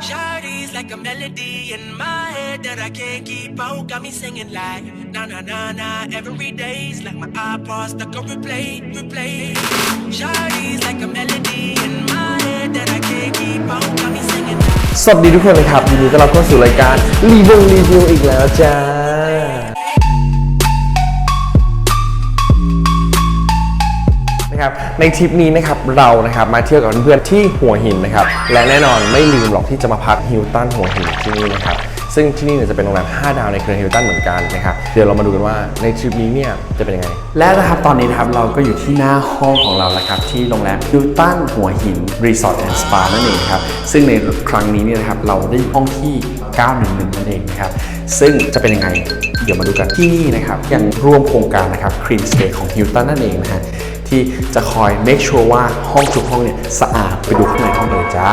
Shawty's like a melody in my head that I can't keep out. Got me singing like na na na na. Every day's like my iPod stuck on replay, replay. Shawty's like a melody in my head that I can't keep out. Got me singing like. สวัสดีทุกคนนะครับยินดีต้อนรับเข้าสู่รายการรีวิวรีวิวอีกแล้วจ้า นะครับในทริปนี้นะครับเรานะครับมาเที่ยวกับเพื่อนๆที่หัวหินนะครับและแน่นอนไม่ลืมหรอกที่จะมาพักฮิลตันหัวหินที่นี่นะครับซึ่งที่นี่เนี่ยจะเป็นโรงแรม 5 ดาวในเครือฮิลตันเหมือนกันนะครับ เดี๋ยวเรามาดูกันว่าในทริปนี้เนี่ยจะเป็นยังไง และนะครับตอนนี้นะครับเราก็อยู่ที่หน้าห้องของเราแล้วครับที่โรงแรมฮิลตันหัวหินรีสอร์ทแอนด์สปานั่นเองครับ ซึ่งในครั้งนี้เนี่ยนะครับเราได้ห้องที่ 911 นั่นเองนะครับ ซึ่งจะเป็นยังไง เดี๋ยวมาดูกันที่นี่นะครับยังร่วมโครงการนะครับ Clean Stay ของฮิลตันนั่นเองนะฮะ ที่จะคอย make sure ว่าห้องทุกห้องเนี่ยสะอาดไปดูข้างในห้องเลยจ้า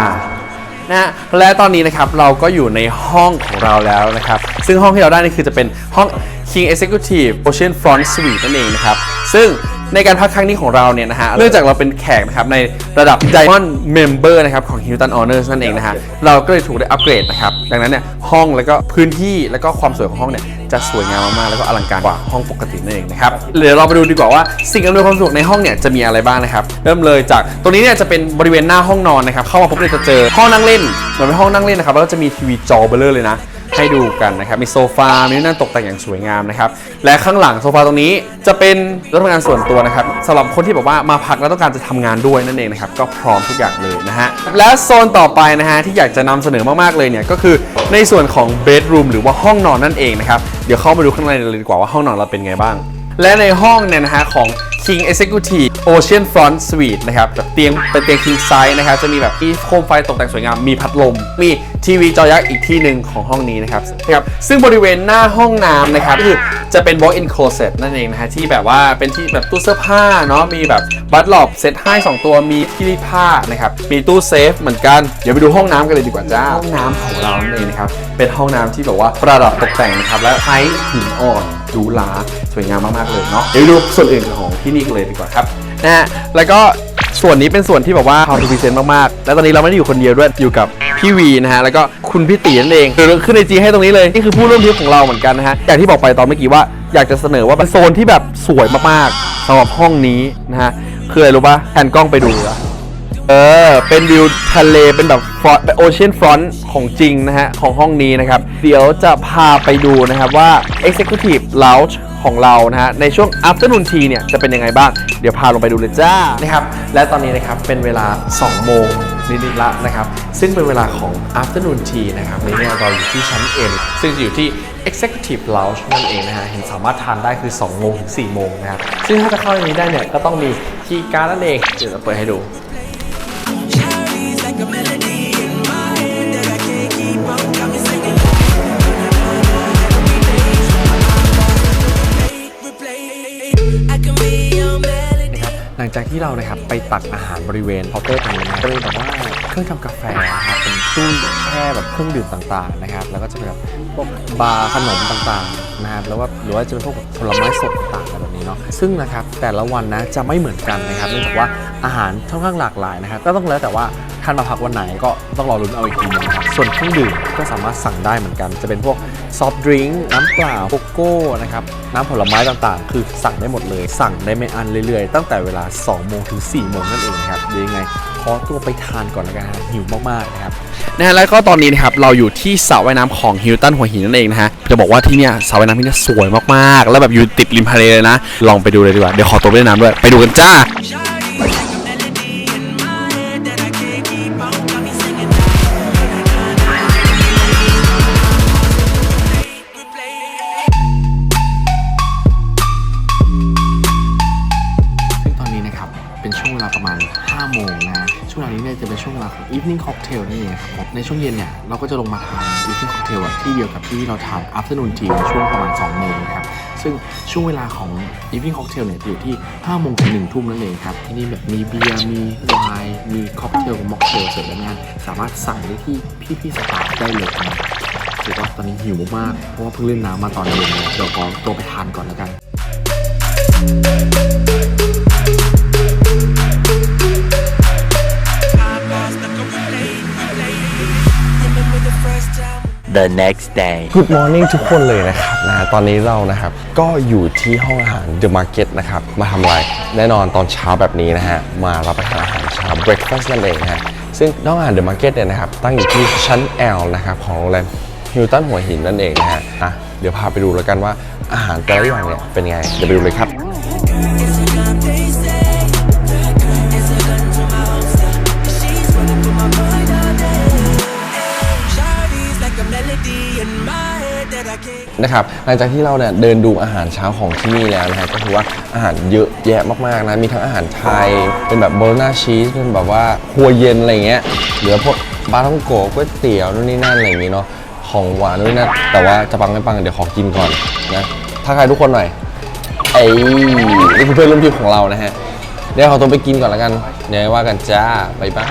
นะฮะและตอนนี้นะครับเราก็อยู่ในห้องของเราแล้วนะครับ ซึ่งห้องที่เราได้นี่คือจะเป็นห้อง King Executive Ocean Front Suite นั่นเองนะครับ ซึ่ง ในการพักครั้งนี้ของเราเนี่ยนะฮะ เนื่องจากเราเป็นแขกนะครับ ในระดับ Diamond Member นะครับของ Hilton Honors นั่นเองนะฮะ เราก็เลยถูกได้อัปเกรดนะครับ ดังนั้นเนี่ยห้องแล้วก็พื้นที่แล้วก็ความสวยของห้องเนี่ยจะสวยงามมากๆแล้วก็อลังการกว่าห้องปกตินั่นเองนะครับเดี๋ยวเราไปดูดีกว่าว่าสิ่งอำนวยความสะดวกในห้องเนี่ยจะมีอะไรบ้างนะครับเริ่มเลยจากตรงนี้เนี่ยจะเป็นบริเวณหน้าห้องนอนนะครับเข้ามาปุ๊บเนี่ยจะเจอห้องนั่งเล่นเหมือนเป็นห้องนั่งเล่นนะครับแล้วก็จะมีทีวีจอเบลเลอร์เลยนะ ให้ดูกันนะครับ มีโซฟา มีนั่งตกแต่งอย่างสวยงามนะครับ และข้างหลังโซฟาตรงนี้จะเป็นรถทำงานส่วนตัวนะครับสำหรับคนที่แบบว่ามาพักแล้วต้องการจะทำงานด้วยนั่นเองนะครับ ก็พร้อมทุกอย่างเลยนะฮะ และโซนต่อไปนะฮะที่อยากจะนำเสนอมากๆเลยเนี่ยก็คือในส่วนของเบดรูมหรือว่าห้องนอนนั่นเองนะครับ เดี๋ยวเข้ามาดูข้างในเลยดีกว่าว่าห้องนอนเราเป็นไงบ้าง และในห้องเนี่ยนะฮะของ King Executive Ocean Front Suite นะครับแบบเตียงเป็นเตียง king size นะครับ จะมีแบบมีโคมไฟตกแต่งสวยงาม มีพัดลม มีทีวีจอยักษ์อีกที่หนึ่งของห้องนี้นะครับนะครับ ซึ่งบริเวณหน้าห้องน้ำนะครับก็คือจะเป็น walk-in closet นั่นเองนะฮะที่แบบว่าเป็นที่แบบตู้เสื้อผ้าเนาะมีแบบบัตหลอบเซตให้สองตัวมีที่รีดผ้านะครับมีตู้เซฟเหมือนกัน เดี๋ยวไปดูห้องน้ำกันเลยดีกว่าจ้าห้องน้ำของเรานั่นเองนะครับเป็นห้องน้ำที่แบบว่าประดับตกแต่งนะครับและใช้หินอ่อน หรูหราสวยงามมากๆเลยเนาะเดี๋ยวดูส่วนอื่นของที่นี่กันเลยดีกว่าครับนะฮะแล้วก็ส่วนนี้เป็นส่วนที่แบบว่า how to present มากๆ แล้วตอนนี้เราไม่ได้อยู่คนเดียวด้วยอยู่กับพี่วีนะฮะแล้วก็คุณพี่ตีนั่นเองเดี๋ยวขึ้นในจีให้ตรงนี้เลยนี่คือผู้ร่วมทริปของเราเหมือนกันนะฮะอย่างที่บอกไปตอนเมื่อกี้ว่าอยากจะเสนอว่าเป็นโซนที่แบบสวยมากๆสำหรับห้องนี้นะฮะคืออะไรรู้ปะแผนกล้องไปดูอะ เออ เป็นวิวทะเล เป็นแบบฟอนโอเชียนฟรอนต์ของจริงนะฮะ ของห้องนี้นะครับ เดี๋ยวจะพาไปดูนะครับว่า Executive Lounge ของเรานะฮะ ในช่วง Afternoon Tea เนี่ย จะเป็นยังไงบ้าง เดี๋ยวพาลงไปดูเลยจ้า นะครับ และตอนนี้นะครับ เป็นเวลา 2 โมงนิดๆละนะครับ ซึ่งเป็นเวลาของ Afternoon Tea นะครับในนี้เราอยู่ที่ชั้น M ซึ่งจะอยู่ที่ Executive Lounge นั่นเองนะฮะ เห็นสามารถทานได้คือ 2 โมงถึง 4 โมงนะครับ ซึ่งถ้าจะเข้าในนี้ได้เนี่ย ก็ต้องมีคีย์การ์ดนั่นเอง เดี๋ยวเราเปิดให้ดู จากที่เรานะครับไปตักอาหารบริเวณเคาน์เตอร์ตรงนี้นะก็เลยแบบว่าเครื่องทำกาแฟนะครับเป็นตู้แช่แบบเครื่องดื่มต่างๆนะครับแล้วก็จะเป็นแบบพวกบาร์ขนมต่างๆนะครับแล้วว่าหรือว่าจะเป็นพวกผลไม้สดต่างๆแบบนี้เนาะซึ่งนะครับแต่ละวันนะจะไม่เหมือนกันนะครับเนื่องจากว่าอาหารค่อนข้างหลากหลายนะครับก็ต้องแล้วแต่ว่าท่านมาพักวันไหนก็ต้องรอรุ้นเอาอีกทีนึงนะครับส่วนเครื่องดื่มก็สามารถสั่งได้เหมือนกัน จะเป็นพวก ซอฟต์ดริงก์น้ำเปล่าโกโก้นะครับน้ำผลไม้ต่างๆ คือสั่งได้หมดเลย สั่งได้ไม่อันเรื่อยๆ ตั้งแต่เวลา 2 โมงถึง 4 โมงนั่นเองครับเดี๋ยวยังไงขอตัวไปทานก่อนแล้วกันหิวมากๆนะครับนะฮะแล้วก็ตอนนี้นะครับเราอยู่ที่สระว่ายน้ำของฮิลตันหัวหินนั่นเองนะฮะจะบอกว่าที่เนี่ยสระว่ายน้ำที่เนี่ยสวยมากๆ แล้วแบบอยู่ติดริมทะเลเลยนะ ลองไปดูเลยดีกว่าเดี๋ยวขอตัวไปเล่นน้ำด้วยไปดูกันจ้า evening cocktail นี่เองครับผมในช่วงเย็นเนี่ยเราก็จะลงมาทาน evening cocktail อะที่เดียวกับที่เราทาน afternoon tea ในช่วงประมาณ2โมงครับซึ่งช่วงเวลาของ evening cocktail เนี่ยอยู่ที่5โมงถึง1ทุ่มนั่นเองครับที่นี่แบบมีเบียร์มีไวน์มีค็อกเทลม็อกเทลเสร็จแล้วเนี่ยสามารถสั่งได้ที่พี่ๆสตาฟได้เลยครับถือว่าตอนนี้หิวมากเพราะว่าเพิ่งเล่นน้ำมาตอนเย็นเลยเดี๋ยวขอตัวไปทานก่อนแล้วกัน the next day. Good morning ทุกคนเลยนะครับนะตอนนี้เรานะครับ ก็อยู่ที่ห้องอาหาร The Market นะครับ มาทำอะไร แน่นอนตอนเช้าแบบนี้นะฮะ มารับประทานอาหารเช้า breakfast นั่นเองนะฮะ ซึ่งห้องอาหาร The Market เนี่ยนะครับ ตั้งอยู่ที่ชั้น L นะครับ ของโรงแรมฮิลตันหัวหินนั่นเองนะฮะอะเดี๋ยวพาไปดูแล้วกันว่าอาหารแต่ละอย่างเนี่ยเป็นไงเดี๋ยวไปดูเลยครับ นะครับหลังจากที่เราเนี่ยเดินดูอาหารเช้าของที่นี่แล้วนะฮะก็คือว่าอาหารเยอะแยะมากๆนะมีทั้งอาหารไทย เป็นแบบโบโลนาชีสเป็นแบบว่าครัวเย็นอะไรเงี้ยเหลือพวกปลาท่องโกก๋วยเตี๋ยวนู่นนี่นั่นอะไรอย่างงี้เนาะของหวานนู่นนี่นั่นแต่ว่าจะปังไม่ปังเดี๋ยวขอกินก่อนนะทักทายทุกคนหน่อยเอ้นี่คือเพื่อนร่วมทีมของเรานะฮะเดี๋ยวขอตัวไปกินก่อนล้วกันเดี๋ยวว่ากันจ้าบ๊ายบาย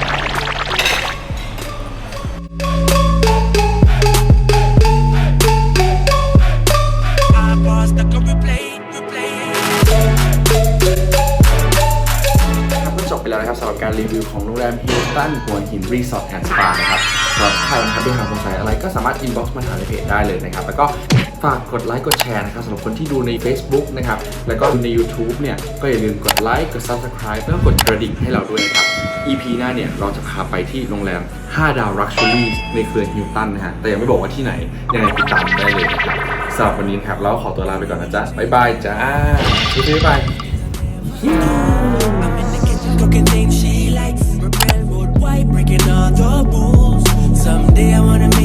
การรีวิวของโรงแรมฮิลตันหัวหินรีสอร์ทแอนด์สปานะครับสำหรับใครนะครับที่หาสงสัยอะไรก็สามารถอินบ็อกซ์มาถามในเพจได้เลยนะครับ แล้วก็ฝากกดไลค์กดแชร์นะครับสำหรับคนที่ดูใน Facebook นะครับ แล้วก็ดูใน YouTube เนี่ย ก็อย่าลืมกดไลค์กด Subscribe แล้วก็กดกระดิ่งให้เราด้วยนะครับ EP หน้าเนี่ย เราจะพาไปที่โรงแรม 5 ดาว Luxury ในเครือฮิลตันนะฮะ แต่ยังไม่บอกว่าที่ไหน ยังไงติดตามได้เลยนะครับสำหรับวันนี้นะครับ เราขอตัวลาไปก่อนนะจ๊ะ บ๊ายบายจ้าบ๊ายบาย I'm in the kitchen cooking things breaking all the rules. Someday I wanna